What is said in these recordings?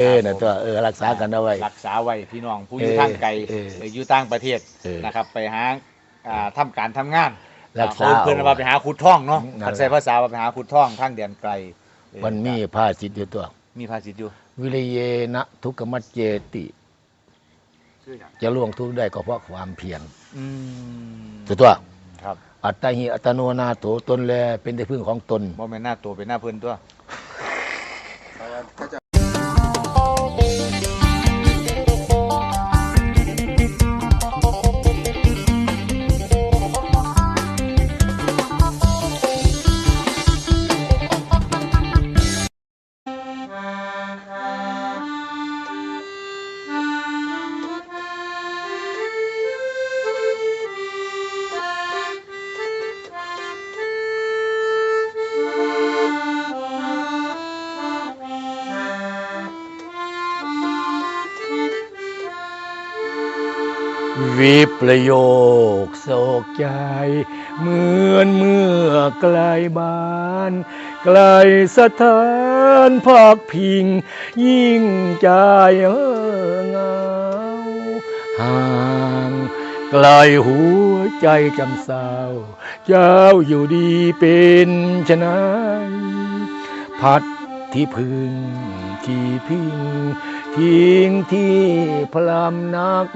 เออนั่นตัวเออรักษากันเอาไว้ รักษาไว้พี่น้องผู้อยู่เออทางไกลเออหรืออยู่ต่างประเทศเออนะครับ ไปหาอ่าทำการทำงานรักษาเพื่อนว่าไปหาขุดท่องเนาะนั่นแหละภาษาภาษาว่าไปหาขุดท่องทางเดียนไกลเออมันมีภาษิตอยู่ตัว มีภาษิตอยู่วิริเยนะทุกขมัจเจติ จะล่วงทุกข์ได้ก็เพราะความเพียรอืมถูกตัว ครับอัตตาหิอัตโนนาโถตนแลเป็นที่พึ่งของตน บ่แม่นหน้าตัวเป็นหน้าเพิ่นตัว วิปลโยคโศกใจ เหมือนเมื่อไกลบ้านไกลสถานพักพิง ยิ่งใจเหงาห่างไกลหัวใจจำเศร้า เจ้าอยู่ดีเป็นชนายพัดที่พึ่งที่พิงทิ้งที่พลำนัก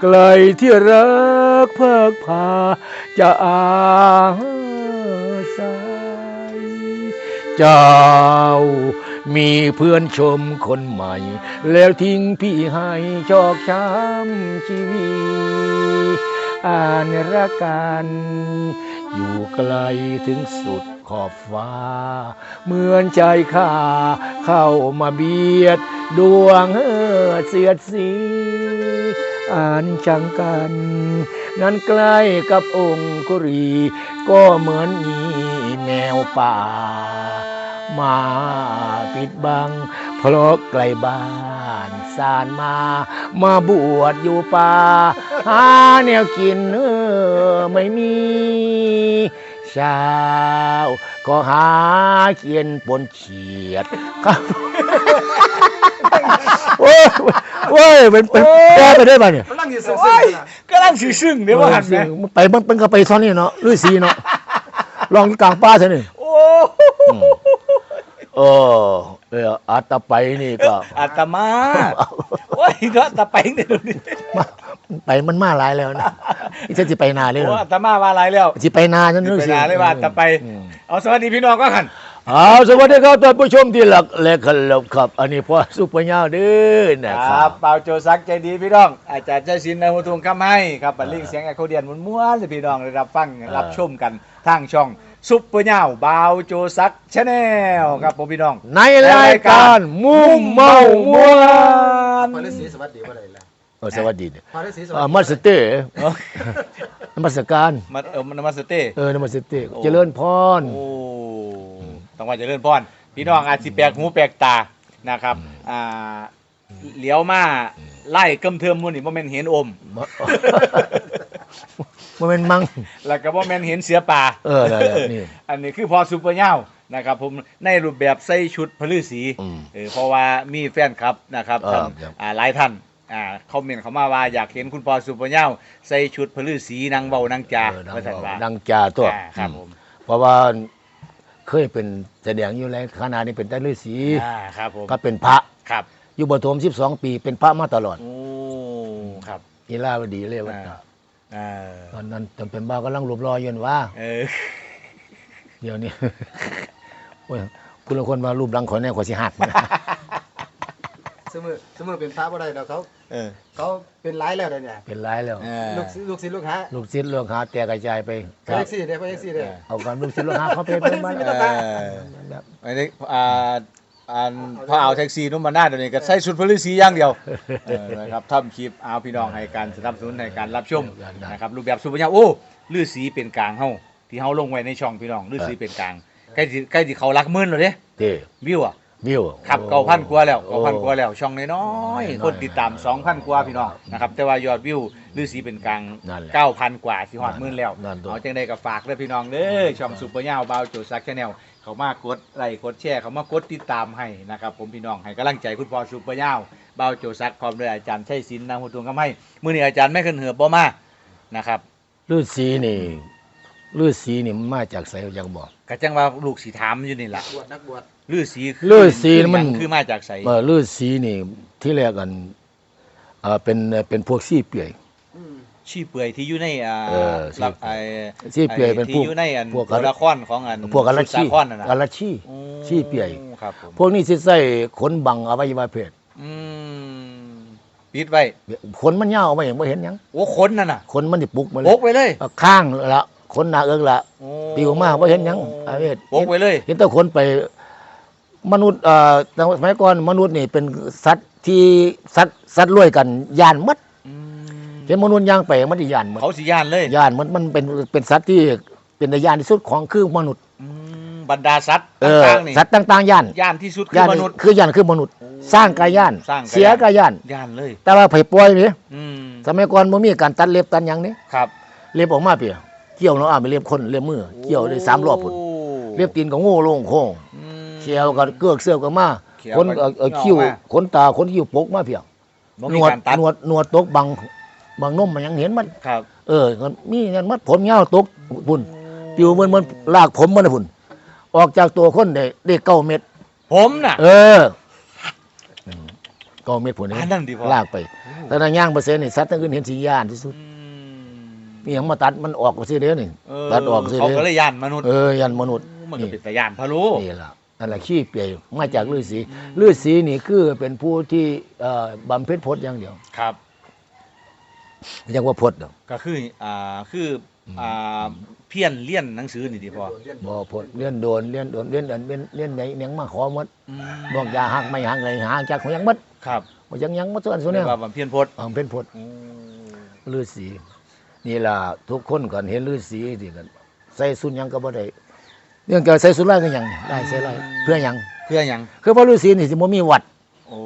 ไกลที่รักเพิกพาจะอาศัยเจ้า มีเพื่อนชมคนใหม่ แล้วทิ้งพี่ให้ชอกช้ำชีวิตอ่านรักกันอยู่ไกลถึงสุดขอบฟ้า เหมือนใจข้าเข้ามาเบียด ดวงเออเสียดสี อ่านจังกัน นั้นใกล้กับองค์กุรี ก็เหมือนมีแมวป่า มาปิดบัง เพราะไกลบ้านสานมา มาบวชอยู่ป่า หาแนวกินเออไม่มีเช้าก็หาเขียนปนเฉียดครับ โอ้ยโอ้ยเป็นเป็นแก้ไปได้ป่ะเนี่ยมันนั่งอยู่ซึ้งโอ้ยๆนะกำลังสิซึ้งเดี๋ยวว่าหันแหมไปมันเป็นก็ไปซ้อนนี่เนาะฤาษีเนาะลองกลางป่าเถอะนี่โอ้อืมเออเอออาตไปนี่ก็ อาตมาโอ้ยเนาะตะไปเนี่ยดูดิมาไปมันมาหลายแล้วนะนี่ฉันจะไปนาเลยโอ้เนาะอาตมาว่าอะไรแล้วจะไปนาฉันสิรู้ไปสินาเลยว่าจะไปอืมเอาสวัสดีพี่น้องก็หัน เอาสวัสดีครับท่านผู้ชมที่หลักและเคารพครับ อันนี้พ่อสุปญาเด้อนะคครัรับบเปาโจซักใจดีพี่น้อง อาจารย์ใจศิลป์ในหัวทุงคำให้ครับบัลลิงเสียงแอคโคเดียนม้วนๆให้พี่น้องได้รับฟังรับชมกันทางช่องซุปเปอร์เน่าบาวโจซักชาแนลครับผมพี่น้องในรายการมุ่งเมาม่วนพระฤาษีสวัสดีว่าไรล่ะเออสวัสดีเนี่ยพระฤาษีสวัสอ่าดีมัสเตอร์นมัสการมาเออมันมาสเต้ เออนมัสเตอร์โอ้เจริญพร โอ้ ต้องว่าเจะเลื่อนพรพี่น้องอาจสิแปลกหูแปลกตานะครับอ่าเหลียวมาไล่กำเทิมมุ่นนี่บ่แม่นเห็นอมมันเป็นมัง แล้วก็บ่แม่นเห็นเสือป่า เออนั่นแหละนี่ อันนี้คือพอซูเปอร์เน่านะครับผมในรูปแบบใส่ชุดพลือสีอืมเออเพราะว่ามีแฟนคลับนะครับเออท่านครับ อ่าหลายท่านอ่าคอมเมนต์เข้ามาว่าอยากเห็นคุณพอซูเปอร์เน่าใส่ชุดพลือสีนางเบานางจาเออดังว่าซั่นว่าดังจ่าตัวอ่าครับผม เพราะว่า เคยเป็นแสดงอยู่แล้วขณะนี้เป็นได้ฤาษีอ่าครับผมก็เป็นพระครับอยู่บนโถม12ปี เป็นพระมาตลอดโอ้ครับอีลาวดีเลยว่าอ่าอ่าตอนนั้นตอนเป็นบ้าวกำลังรูปรออยนว่า เออเดี๋ยวนี้ โอ้ยคุณละคนมารูปรังขอแน่ขอสิหักนะ สมือสมือเป็นพระบ่ได้แล้วเขา เออ เขาเป็นร้ายแล้วเดี๋ยวเนี่ยเป็นร้ายแล้ว เออ ลูกศิษย์ลูกศิษย์ลูกหาลูกศิษย์ลูกหาแตกกระจายไปพระเอกซี่เด้พระเอกซี่เด้เอากันลูกศิษย์ลูกหาเขาไปเป็นมาไม่แล้วต้องการเอออันนี้อ่าอันพอเอาแท็กซี่นุ่มมาหน้าเดี๋ยวนี้ก็ใส่ชุดพลือสีอย่างเดียวเออนะครับทำคลิปเอาพี่น้องให้การสนับสนุนให้การรับชมนะครับรูปแบบสุภาพโอ้ลือสีเป็นกลางเฮาที่เฮาลงไว้ในช่องพี่น้องลือสีเป็นกลางใกล้สิใกล้สิเขารักหมื่นแล้วเด้เต้วิวอะ วิวขับเก้าพันกว่าแล้วโอ้เก้าพันกว่าแล้วช่องน้อยน้อยๆคนติดตามสองพันกว่าพี่น้องนะครับแต่ว่ายอดวิวลือสีเป็นกลางนั่นแหละเก้าพันกว่าสิฮอดหมื่นแล้วนั่นตัวเอาจังได้ก็ฝากด้วยพี่น้องเด้อช่องซุปเปอร์ยาวบาวโจซักชาแนลเขามากดไลค์กดแชร์เขามากดติดตามให้นะครับผมพี่น้องให้กำลังใจคุณพ่อสุปเปอร์ยาวเบาวโจซักพร้อมด้วยอาจารย์ชัยศิลป์นางหัวตวงคำให้มื้อนี้อาจารย์ไม่ขึ้นเหือบ่มานะครับฤาษีนี่ฤาษีนี่มันมาจากไสยังบอกก็จังว่าลูกสีถามอยู่นี่ล่ะบวชนักบวช ฤาษีคือฤาษีมัน คือมาจากไสเออฤาษีนี่ ที่แรกกันเออเป็นเป็นพวกซี่เปียยอืมชี้เปื่อยที่อยู่ในอ่าเออหลักไอ้ชี้เปื่อยเป็นที่พวกอยู่ในอันพวกตัวละครของอันพวกกะละสุชีดสาครนั่นน่ะกะละชีอืมชี้เปื่อยครับผมพวกนี้สิใส่ขนบังอวัยวะเพศอืมปิดไว้ขนมันยาวไม่เห็นบ่เห็นหยังโอ้คนนั่นน่ะขนมันสิปุกมาเลโบยกไว้เลยเอาข้างละขนหนาเอิกละโอ้ปีออกมาบ่เห็นหยังอาเวทโบกไว้เลย เห็นแต่คนไป มนุษย์เอ่อสมัยก่อนมนุษย์นี่เป็นสัตว์ที่สัตว์สัตว์รวยกันย่านหมัดอืมเห็นมนุษย์ย่างไปมันสิย่านหมดเขาสิย่านเลยย่านมันมันเป็นเป็นสัตว์ที่เป็นในย่านที่สุดของคือมนุษย์อืมบรรดาสัตว์เออต่างๆนี่สัตว์ต่างๆย่านย่านที่สุดคืย่าอนมนุษย์ คือย่านคือมนุษย์สร้างกายย่าน สร้างกายย่าน เสียกายย่าน ย่านเลย แต่ว่าไผป่วยนี่อืมสมัยก่อนบ่มีการตัดเล็บตัดหยังนี่ครับเล็บออกมาเปียเกี่ยวเนาะอ่าไปเล็บคนเล็บมือเกี่ยวได้สามรอบพุ่นโเล็บตีนก็โง่โล่งโค้งอืม เขียวก็เกือกเสื้อก็มาเขียวคนก็เอ่อเอ่อออกคิ้วมาขนตาขนคิ้วปกมาเพียงบ่หนมีวดการตัด หนวดหนวดตกบังบังนมมันยังเห็นมัน ครับเออมันมีเงินมัดผมยาวตกพุ่นปิวมันมันลากผมมันน่ะพุ่นออกจากตัวคนได้ได้เก้าเม็ดผมน่ะ เอออืมเก้าเม็ดพุ่นอันนั้นดีพอ ลากไป แต่ถ้าย่างเปอร์เซ็นต์นี่สัตว์ทั้งอื่นเห็นสีย่านที่สุดอืมมีหยังมาตัดมันออกไปสิเด้อนี่เออตัดออกสิ เขาเด้ก็เลยย่านมนุษย์เออยันมนุษย์ มันก็เป็นตะย่านพะโลนี่ล่ะ นั่นแหละขี้เปียมาจากฤาษีฤาษีนี่คือเป็นผู้ที่เอ่อบำเพ็ญพจน์อย่างเดียวครับเรียกว่าพจน์ดอกก็คืออ่าคืออ่าเพี้ยนเลี่ยนหนังสือนี่ดีพอเรียนบ่พจน์เรียนโดนเรียนโดนเรียนอันเรียนเรียนไหนเนียงมาขอหมดอืมบอกอย่าหักไม่หักเลยหาจากของยังหมดครับบ่ยังยังหมดส่วนส่วนเรีเนี่ยกว่าบำเพ็ญพจน์บำเพ็ญพจน์ฤาษีนี่ล่ะทุกคนก่อนเห็นฤาษีที่กันใส่สุนยังก็บ่ได้ เรื่องการใส่สุนลายก็ยังได้ใส่ลายเพื่อหยัง เพื่อหยังคือพระฤาษีนี่สิบ่มีวัดโอ้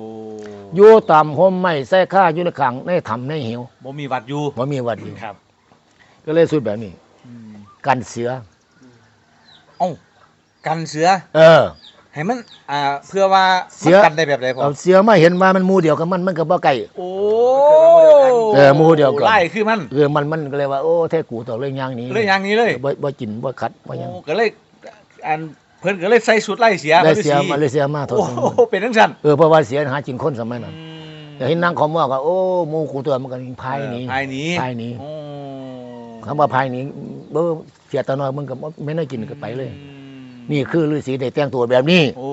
อยู่ตามห่มไม้ใส่ข้าอยู่ในขังในถ้ำในหิวบ่มีวัดอยู่บ่มีวัดอยู่ครับก็เลยสุดแบบนี้ อืมกันเสือ เอ้ากันเสือเออ ให้มันอ่าเพื่อว่าเสือ มันกันได้แบบใดพอเอาเสือมาเห็นว่ามันหมู่เดียวกับมันมันก็บ่ไกลโอ้เออหมู่เดียวกัน ไล่คือมันเออมันมันก็เลยว่าโอ้แท้กูต่อเรื่องอย่างนี้เลยอย่างนี้เลยบ่บ่กินบ่ขัดบ่หยังโอ้ก็เลย อันเพิ่นก็เลยใส่สุดไล่เสียได้ฤาเสียษีมาเลยเสียมาโทษโอ้โหเป็นทั้งชั้นเออเพราะว่าเสียหากินคนสมัยนั้นอืมแต่เห็นนางขอมว่าก็โอ้หมู่กูตัวมันก็พายหนีเออภายหนี้ภายหนีโอ้คำว่าพายหนีเบ่เสียตาน้อยมึงก็บ่ไม่ได้กินก็ไปเลย นี่คือฤาษีได้แต่งตัวแบบนี้ โอ้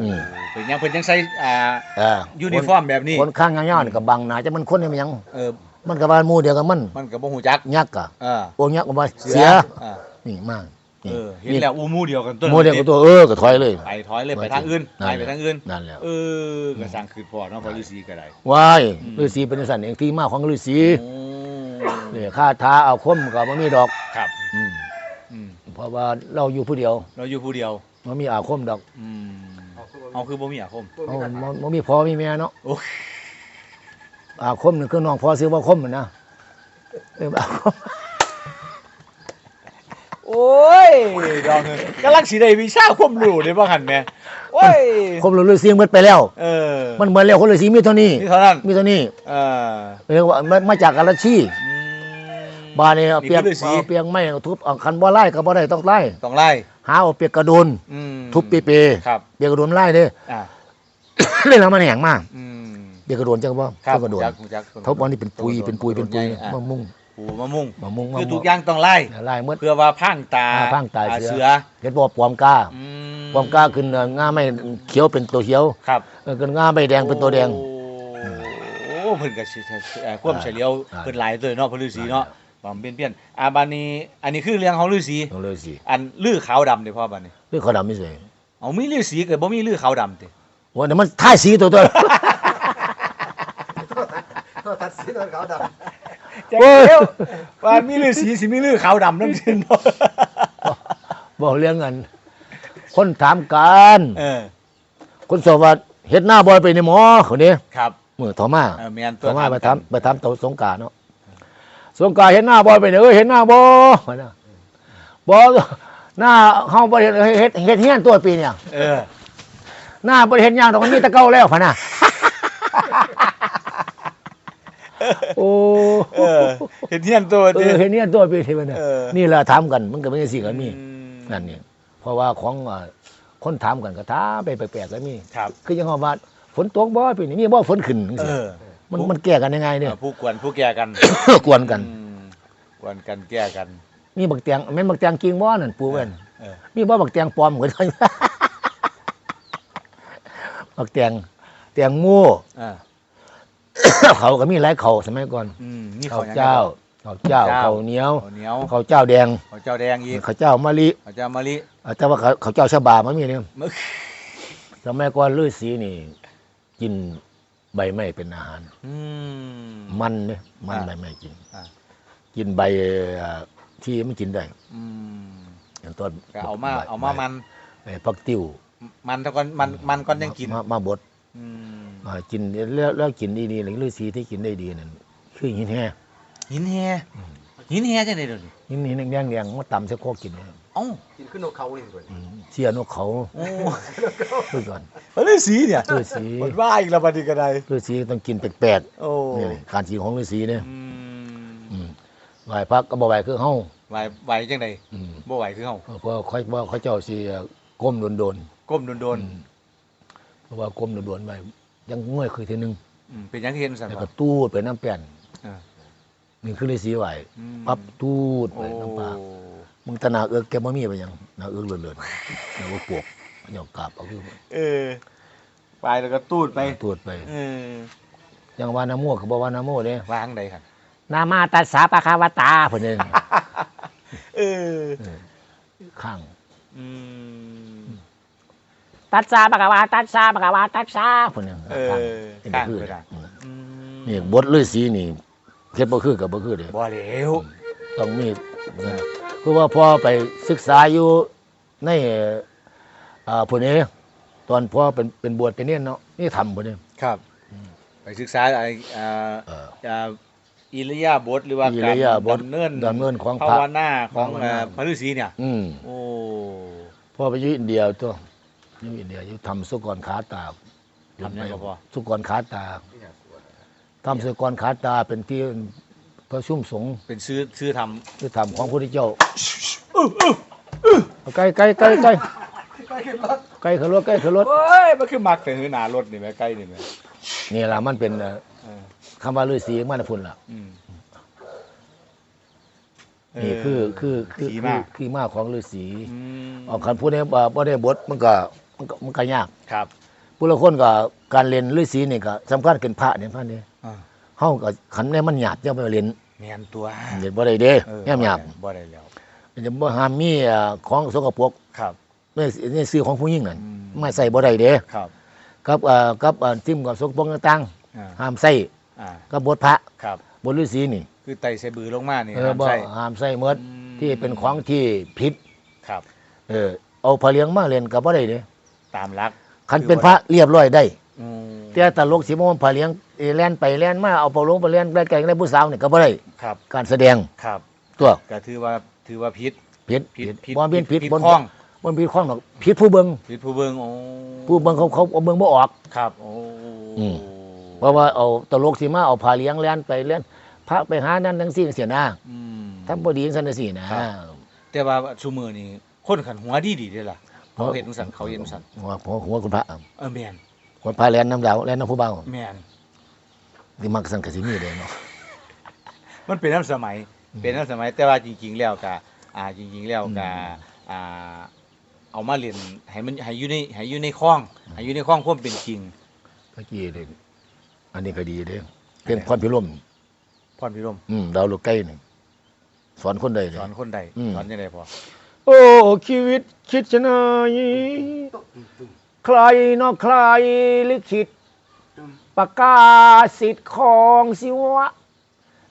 อืมเป็นยังเพิ่นยังใส่อ่าเออยูนิฟอร์มแบบนี้คนข้างยาวๆนี่ก็บังหน้าจะมันคนนี่มันหยังเออมันก็ว่าหมู่เดียวกับมัน มันก็บ่ฮู้จักยักษ์อะเออโอ้ยักษ์ก็ว่าเสียอ่านี่มาก เอนี่อเห็นแล้วอูหมู่เดียวกันต้นหมู่เดียวกับตัวเออก็ถอยเลย ไปถอยเลยไปทางอื่นนั่ไปนแหละไปทางอื่น นั่นแหละเออก็สร้างคือพอเนาะพอฤาษีก็ได้ว้ายอืมฤาษีเป็นสันเองที่มาของฤาษีโอ้เนี่ยค่าท้าเอาคมก็บ่มีดอกครับอืมอืมเพราะว่าเราอยู่ผู้เดียวเราอยู่ผู้เดียวบ่มีอาคมดอกอืมเอาคือเอาคือบ่มีอาคมบ่เอามีกันบ่บ่มีพ่อมีแม่เนาะโอ้ อาคมนี่คือน้องพ่อซื้อว่าคมน่ะนะเอออาคม โอ้ยดองเงินกำลังสิได้วิชาความรู้ได้บ่หั่นแหม่โอ้ยคมฤาษีหมดไปแล้ว เออมันเหมือนแล้วคนฤาษีมีเท่านี้ นี่เท่านั้นมีเท่านี้เออเรียกว่ามามาจากกาลชีอืม บาดนี่เอาเปียกนี่คือฤาษี เอาเปียกไม้ทุบเอาคันบ่ไล่ก็บ่ได้ต้องไล่ต้องไล่หาเอาเปียกกระโดน อืมทุบเปเปครับ เปียกกระโดนไล่เด้ออ่าเล่นแล้วมันแห้งมากอืมเปียกกระโดนจังบ่ครับเปียกกระโดนจักจักทบวันนี้เป็นปุยเป็นปุยเป็นปุยอะมะมุง ปูมะม่วงมะมุงคือมะทุมุกงอย่างต้องไล่ไล่หมดเพื่อว่าพังตาอ่าพรางตาอ่เสือเสือเห็นบ่ปลอมกล้าอืปลอมกล้าขึ้นเอ่องาไม่เขียวเป็นตัวเขียวครับเออขึ้นงาใบแดงเป็นตัวแดงโอ้เพิ่นก็สิเอ่อความเฉลียวอ่าเพิ่นหลายตัวเนาะเพิ่นฤาษีเนาะบำเพ็ญเพียรอ่าบัดนี้อันนี้คือเรื่องของฤาษีต้องเลยสิอันลือขาวดำเด้พ่อบัดนี้เรื่องเขาดำไม่สวยเอามีฤาษีก็บ่มีลือขาวดำติว่าแต่มันท่ายสีตัวตัวโทษตัดสีโดนขาวด จักเดียวว่ามีฤาษีสิมีลือขาวดำนำซิเนาะบอกเรื่องเงินคนถามกันเออ คนสอบว่าเฮ็ดหน้าบอยไปในหมอคนนี้ครับมือทอมาเออแม่นตัทวอมาไปกันทำไปทำตัวสงกรารเนาะสงกรารเห็นหน้าบอยไปเนี่ยเออเห็นหน้าบอนะบ่หน้าเฮาบ่เฮ็ดเฮ็ดเฮ็ดเฮียนตัวปีเนี่ย เออ หน้าบ่ได้เฮ็ดหยังดอกมันมีแต่เก่าแล้วพะน่ะ โอ้เออเห็นเทียนตัวเอดิอเฮ็ดเฮียนตัวปีที่มันน่ะเออนี่ล่ะถามกัน มันก็เป็นจังซี่ก็มีอืมนั่นนี่เพราะว่าของอ่าคนถามกันก็ถามไปแปลกๆก็มีครับคือยังเฮาว่าฝนตกบ่ปีนี้มีบ่ฝนขึ้นจังเอซี่อมันมันแก้กันยังไงเนี่ยเออผู้กวนผู้แก่กันกวนกันอืมกวนกันแก้กัน มีบักแตงแม่นบักแตงจริงบ่นั่นปู่เว้นเออมีบ่บักแตงปลอมเหมือนกันบักแตงแตงโม่อ่า เขาก็มีหลายเขาสมัยก่อนอืมนี่ข้าเขาวยังไงเจ้าครับข้าวเจ้าข้าวข้าวเหนียวข้าวเหนียวข้าวเจ้าแดงข้าวเจ้าแดงอีกข้าวเจ้ามะลิข้าวเจ้ามะลิแต่ว่าข้าวข้าวเจ้าชะบามันมีเนี่ยมึก สมัยก่อนฤาษีนี่ กินใบไม้เป็นอาหาร อืม มันเนี่ยมันอ่าใบไม้กินอ่า กินใบเอ่อที่มันกินได้อืมอย่างต้นก็เอามาใบเอามามันใบผักติ้วมันเท่ากันมันมันก่อนยังกินมามาบดอืมอ่า กินแล้วแล้วกินดีๆหรือฤาษีที่กินได้ดีนั่นคือหินแห้หินแฮหินแฮจังได๋เดี๋ยวนี้หินหินแดงๆมาตำใส่โคกกินเนี่ยเอ้ากินขึ้นนกเขานี่ด้วยอืมเสียนกเขาโอ้คือก่อนเฮ้ยสีเนี่ยฤาษีมันว่าอีกแล้วบัดนี้ก็ได้ฤาษีต้องกินแปลกโอ้ๆนี่การกินของฤาษีเนี่ยอืมอืมไหว้พระก็บ่ไหว้คือเฮาไหวไหวจังไดอืมบ่ไหวคือเฮาเพราะค่อยว่าเขาเจ้าสิก้มโดนก้มโดนๆเพราะว่าก้มโดนๆไว้ ยังง่อยเคยทีนึงๆอืมเป็นหยังเห็นสั่นแล้วบ่ก็ตูดไปน้ำแป้นอ่านี่คือฤาษีไหว้อืมปั๊บตูดไปโอ้น้ำปลามึงตะหนาเอิกแกบ่มีไปหยังหนาเอิกเลื่อนๆหนาเอิกปวกเหยอกกราบเอาคือเออ ไปแล้วก็ตูดไปตูดไปเออยังว่านาโมก็บ่ว่านาโมเด้วางใดครับนามาตัสสะปะคะวะตาเพิ่นเด้เออข้างอืม ตัสสะปะคะวะตัสสะปะคะวะตัสสะเพิ่นเด้เออข้างข้างคือไปได้อืมนี่บทฤาษีนี่เฮ็ดบ่คือกับบ่คือเด้บ่แล้วต้องมีนะคือว่าพอไปศึกษาอยู่ในอ่าพุ่นนี้ตอนพ่อเป็นเป็นบวชเป็นเนียนเนาะนี่ทำพุ่นนี้ครับ ไปศึกษาไอ้อ่าเอออ่าอิริยาบถหรือว่าอิการริยาบถดำเนินดำเนินของพภาระวนาของภาวนาเอ่อพระฤาษีเนี่ย อืมโอ้พ่อไปอยู่อินเดียตัวอ ยู่อินเดียอยู่ทำสุกรขาตาทำยังก็พอ สุกรขาตาทำสุกรขาตาเป็นที่ประชุมสงฆ์เป็นซื้อซื้อทที่ทำของพระพุทธเจ้าเอาไก่ไก่ไก่ไก่ไปขึ้นรถไก่ขึ้นรถไก่ขึ้นรถำเฮ้ยมันคือมักแต่หือหนารถนี่แหม่ใกล้นี่แหม่นี่ล่ะมันเป็นเอ่อเออคำว่าฤาษีมันนะพุ่นล่ะอืมนี่คือคือคือขี่คือมากคือมาของฤาษี อืมเอาคันพูดได้บ่บ่ได้บทมันก็ มันก็มันก็ยากครับ ผู้ละคนก็การเรียนฤาษีนี่ก็สำคัญเป็นพระเนี่ยพระนี่อ่า เฮาก็คันแม่มันหยาบอย่าไปเรียนแม่นตัวเรียนบ่ได้เด้เออแม่นหยาบบ่ได้แล้วมันจะบ่ห้ามมีเอ่อของสกปรกครับในในซื้อของผู้หญิงนั่นอืม ไม่ใส่บ่ได้เด้ครับกับเอ่อกับเอ่อทิ่มกับสกปรกต่างอ่าๆห้ามใส่อ่ากับบทพระครับ บทฤาษีนี่คือไต่ใส่บือลงมานี่เออห้ามบ่ใส่ห้ามใส่หมดอืมที่เป็นของที่ผิด ครับ เออเอาพระเลี้ยงมาเล่นก็บ่ได้เด้ ตามหลักคันเป็นพระเรียบร้อยได้อืมแต่ตลกสิมาพาเลี้ยงเอแล่นไปแล่นมาเอาเปาลงไปเล่นไปไกลในผู้สาวนี่ก็บ่ได้ครับการแสดงครับตัวก็ถือว่าถือว่าผิดผิดผิดผิดบ่เป็นผิดผิดบนข้อง บนผิดข้องหรอกผิดผู้เบิ่งผิดผู้เบิ่งโอ้ผู้เบิ่งเขาเขาเอาเบิ่งบ่ออก ครับโอ้อืม เพราะว่าเอาตลกสิมาเอาพาเลี้ยงแล่นไปเล่นพระไปหานั่นทั้งสิ้นเสียหน้าอืม ทำบ่ดีจังซั่นจังซี่นะครับ แต่ว่าซุมื้อนี้คนขันหัวดีดีๆเด้อล่ะ เขาเห็นจังซั่นเขาเห็นจังซั่นหัวหัวหัวคุณพระเออแม่นคนพาแล่นน้ำดาวแล่นน้ำผู้เบาแม่นที่มักสั่นก็สิมีเด้เนาะมันเป็นน้ำสมัย เป็นน้ำสมัย แต่ว่าจริง ๆ แล้วก็อ่าจริง ๆ แล้วก็อ่าเอามาเรียนให้มันให้อยู่ในให้อยู่ในคลองให้อยู่ในคลองความเป็นจริงตะกี้เด้อันนี้ก็ดีเด้เก่งพรพิรมพรพิรมอืมดาวลูกไก่นี่สอนคนใดเลยสอนคนใดอืมสอนยังไงพอ โอ้ชีวิตคิดจะนายใครนอกใครลิขิตประกาศสิทธิ์ของสิวะ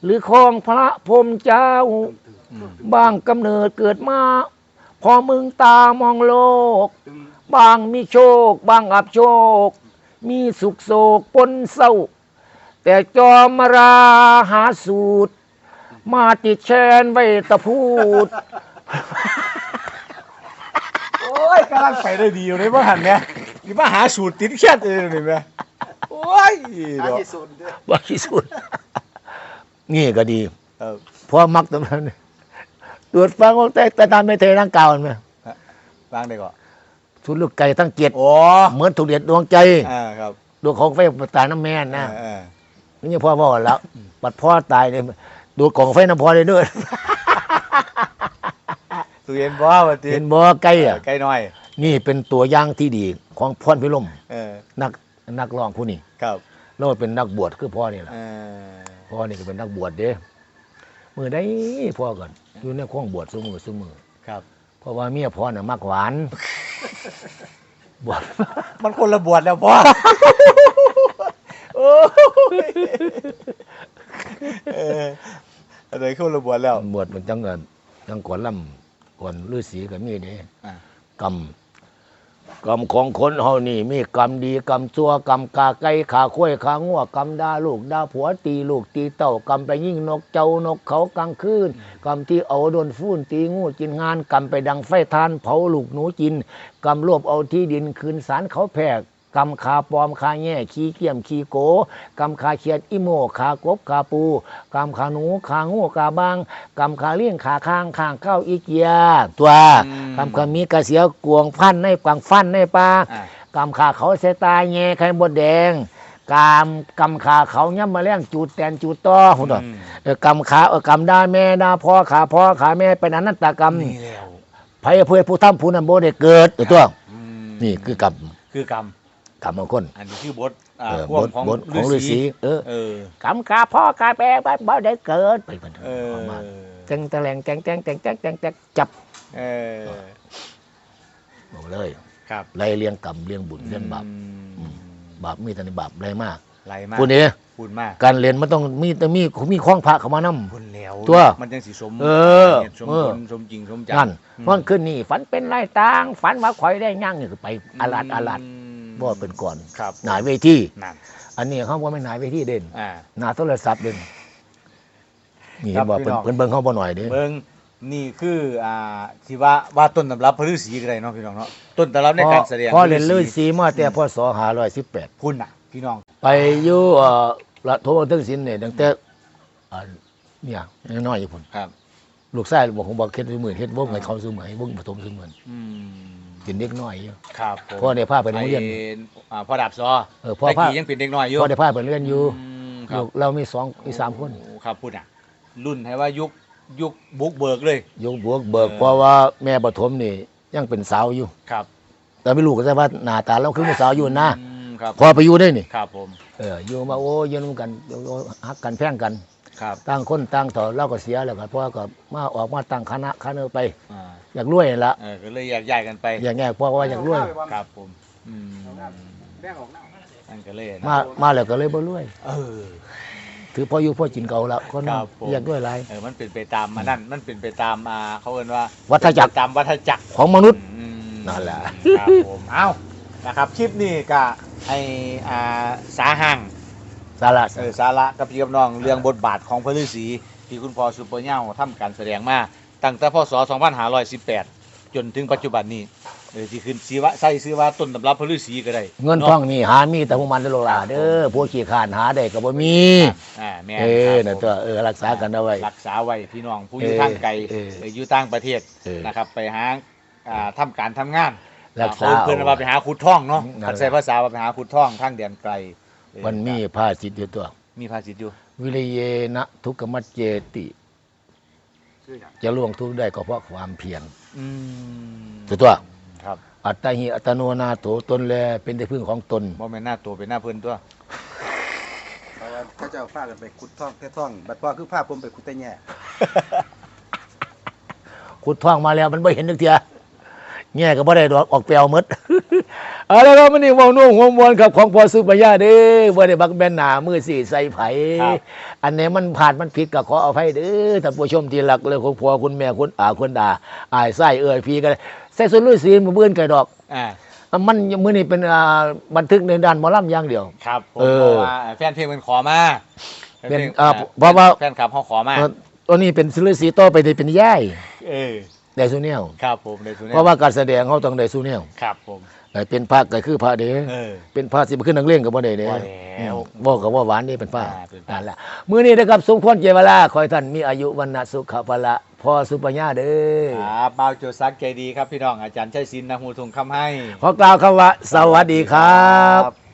หรือของพระพรหมเจ้า บางกำเนิดเกิดมา พอมึงตามองโลก บางมีโชค บางอับโชค มีสุขโศกปนเศร้า แต่จอมราหาสูตร มาติดแชนไว้ตะพูด อ้ยกำลังไปได้ดีอยู่เลยว่าหันเนี่ยนี่มาหาสูตรติดแค่เองเลยแม่โอ้ยหาเนาะที่สุดเด้อว่าที่สุด นี่ก็ดีเออ เพราะมักตรงนั้นตรวจฟังว่าแต่แต่ตามไม่เทร่างกายมันไหมวางได้ก่อนสุดลูกไก่ทั้งเกียรติโอ้เหมือนถูกเด็ดดวงใจ อ่าครับดวงของไฟตายน้ำแม่นนะเออ นี่พ่อบอกแล้ว บัดพ่อตายเนี่ยดูของไฟน้ำพอเลยด้วย ตู้เย็นบ่ว่าติเห็นบ่ไก่อะไก่น้อย นี่เป็นตัวอย่างที่ดีของพรพิลมเออนักนักร้องผู้นี้ครับแล้วเป็นนักบวชคือพ่อนี่แหละเออพ่อนี่ก็เป็นนักบวชเด้มือได้พ่อก่อนอยู่ในข้องบวชซุมือซุมือครับ เพราะว่าเมียพ่อน่ะมักหวาน บวชมันคนละบวชแล้วพ่อโอ้ยเอออะไรคนละบวชแล้ว บวชมันจังเงินจังก่อนล่ำ ก่อนฤาษีก็มีเด้อ่ากรรมกรรมของคนเฮานี่ มีกรรมดีกรรมชั่วกรรมกาไก่ขาข้วยขางัวกรรมด่าลูกด่าผัวตีลูกตีเต่ากรรมไปยิงนกเจ้านกเขากลางคืนกรรมที่เอาโดนฟูนตีงูกินงานกรรมไปดังไฟทานเผาลูกหนูกินกรรมรวบเอาที่ดินคืนสารเขาแพก กรรมคาปลอมคาแง่ขี้เกียมขี้โกกรรมคาเขียดอิโมขากบขาปูกรรมขาหนูขางูกาบางกรรมขาเลี้ยงขาข้างข้างเข้าอีเกียตัวอืมกรรมขามีกระเสียกวงพันในกวางฟันในปลาอ่ากำขาเขาเสยตายแง่ไข่มดแดงกามกำขาเขาย่ำมาเลี้ยงจูดแตนจูดต่อหุ่นดอกอืมเออกำขาเออกำด่าแม่ด่าพ่อขาพ่อขาแม่เป็นอนัตตกรรมนี่แล้วไผเพื่อผู้ทำผู้นั้นโบได้เกิดตัวตัวอืมนี่คือกรรมคือกรรม กรรมของคน อันนี้คือบทอ่าเออพ่วบงทของบทของฤาษีเออ เออ กำขาพ่อขาแม่บ่ได้เกิดไปมันเออประมาณแตงแตะแลงแตงแตงแตงแตงแตงแตงจับเออ บอกเลยครับไล่เลี้ยงกรรมเลี้ยงบุญเลี้ยงบาปอืมบาปมีแต่ในบาปไรมากไหลมากผู้นี้พูดมากการเรียนมันต้องมีแต่มีมีข้องพระเข้ามานำพูดแล้วตัวมันจังสิสมเออเหตุสมเอผอลสมจริงสมจังนั่นอืมมันขึ้นนี่ฝันเป็นไรต่าง ฝันว่าข่อยได้ยั่งนี่คือไปอาลาดอาลาดม บ่เป็นก่อนครับหนาเวทีนั่นอันนี้เขาว่าไม่หนาเวทีเด่นอ่าหนาโทรศัพท์เด่นนี่ครับบอกพี่เพิ่นน้องเพิ่นเบิ่งเขาบ่หน่อยเด้เบิ่งนี่คืออ่าที่ว่าว่าต้นตำรับพระฤาษีก็ได้เนาะพี่น้องเนาะต้นตำรับในการแสดงพอเรียนลื่นสีมาแต่พศ518คุณน่ะพี่น้อง ไปอยู่เอ่อละโทถึงศิลป์เนี่ยตั้งแต่อ่าเนี่ยน้อยๆอยู่พุ่นครับลูกชายบอกผมบอกเฮ็ดซุมื้อเฮ็ดวงให้เขาซุมื้อให้วงปฐมซุมื้ออืม เป็นเด็กน้อยอยู่ครับผมพ่อได้พาไปโรงเรียนอ่าพ่อดาบซอเออพ่อแต่พากี้ยังเป็นเด็กน้อยอยู่พ่อได้พาไปเรียนอยู่มครัลูบกเรามีสองมีสามคนโอ้ครับพูดอะ รุ่นให้ว่ายุคยุคบุกเบิกเลย ยกบวกเบิกเออ เพราะว่าแม่ปฐมนี่ยังเป็นสาวอยู่ ครับแต่ไม่รู้ก็จะว่าหน้าตาเราคือผู้สาวอยู่นะอืมครับพอไปอยู่ได้นี่ ครับผม เอออยู่มาโอ้ยืนกันโอ้ฮักกันแพ่งกัน ครับต่างคนต่างต่อเราก็เสียแล้วก็พ่อก็มาออกมาตั้งคณะคณะไป อ่าอยากรวยนั่นละเออก็เลยแยกย้ายกันไปอย่างเงี้ยพ่อก็ว่าอยากรวย ครับผมอืมแบ่งออกหน้านั่นก็เลยนะมามาแล้วก็เลยบ่รวย เออ ถือพ่ออยู่พ่อกินเก่าละคนครับผม อยากรวยหลาย เออมันเป็นไปตามมานั่นมันเป็นไปตามอ่าเขาเรียกว่าวัฏจักรเป็นไปตามวัฏจักร ของมนุษย์ อืมนั่นแหละ ครับผม เอ้านะครับ คลิปนี้ก็ให้อ่าสาหัง สาระเออสาระกับพี่กับน้องเรื่องบทบาทของพระฤาษีที่คุณพ่อสุปเปอร์เน่าทำการแสดงมาตั้งแต่พศ 2518 จนถึงปัจจุบันนี้เออที่ขึ้นชีวะใส่ซื้อว่าต้นตำรับพระฤาษีก็ได้เงินทองนี่หามีแต่พวกมันได้โลลาเด้อพวกขี้ขานหาได้ก็บ่มีอ่าแม่นเออครับนั่นตัวเออรักษากันเอาไว้รักษาไว้พี่น้องผู้อยู่เออทางไกลเออหรืออยู่ต่างประเทศเออนะครับไปหาอ่าทำการทำงานรักษาเพิ่นว่าไปหาขุดท่องเนาะนั่นแหละคันใช้ภาษาว่าไปหาขุดท่องทางแดนไกลเออ มันมีภาษิตอยู่ตัว มีภาษิตอยู่ วิริเยนะทุกขมัจเจติชื่อหยังจะล่วงทุกข์ได้ก็เพราะความเพียรอืมถูกตัวครับ อัตตาหิอัตโนนาโถตนแลเป็นที่พึ่งของตนบ่แม่นหน้าตัวเป็นหน้าเพิ่นตัวเพราะว่าเขาเจ้าพากันไปขุดท่องแต่ท่อง บัดพ่อคือพาผมไปขุดแต่แง่ขุดท้องมาแล้วมันไม่เห็นนึกเทีย แง่ก็บ่ได้ดอกออกเปลวหมดเอาละครับมันนี่เวานุ่งหัวมวนครับของพอสุปยาเด้อบ่ได้บักแม่นหน้ามือสี่ใส่ไผครับอันนี้มันผ่านมันผิดก็ขออภัยเด้อท่านผู้ชมที่รักเลยคุณพ่อคุณแม่คุณอาคุณดาอายไส้เอ่ยพี่กันใส่สุดลุยศีลมือเบื้อนไก่ดอกอ่ามันมือนี่เป็นอ่าบันทึกในด้านหมอลำอย่างเดียว ครับผมเออเพราะว่าแฟนเพลงมันขอมาเป็นแฟพลงอ่าเพราะว่าแฟนคลับเขาขอมาเออตัวนี้เป็นศิลสีโตอไปได้เป็นย่ายเออ ได้สุแนวครับผมในสุนทเพราะว่าการแสดงเขาต้องได้สุแนวครับผมเอ่อเป็นพระก็คือพระเด้เออเป็นพระสิมาขึ้นนังเล่นกับบ่ได้เด้บ่แล้วบอกกับว่าหวานนี่เป็นพระอ่าเป็นพระนั่นแหละมื้อนี้นะครับสมควรเจเวลาขอให้ท่านมีอายุวันนะสุขภาละพอสุปัญญาเด้อครับบ่าวโจซักใจดีครับพี่น้องอาจารย์ชัยศิลป์นะฮูทุงคำให้ขอกล่าวคำว่าสวัสดีครับ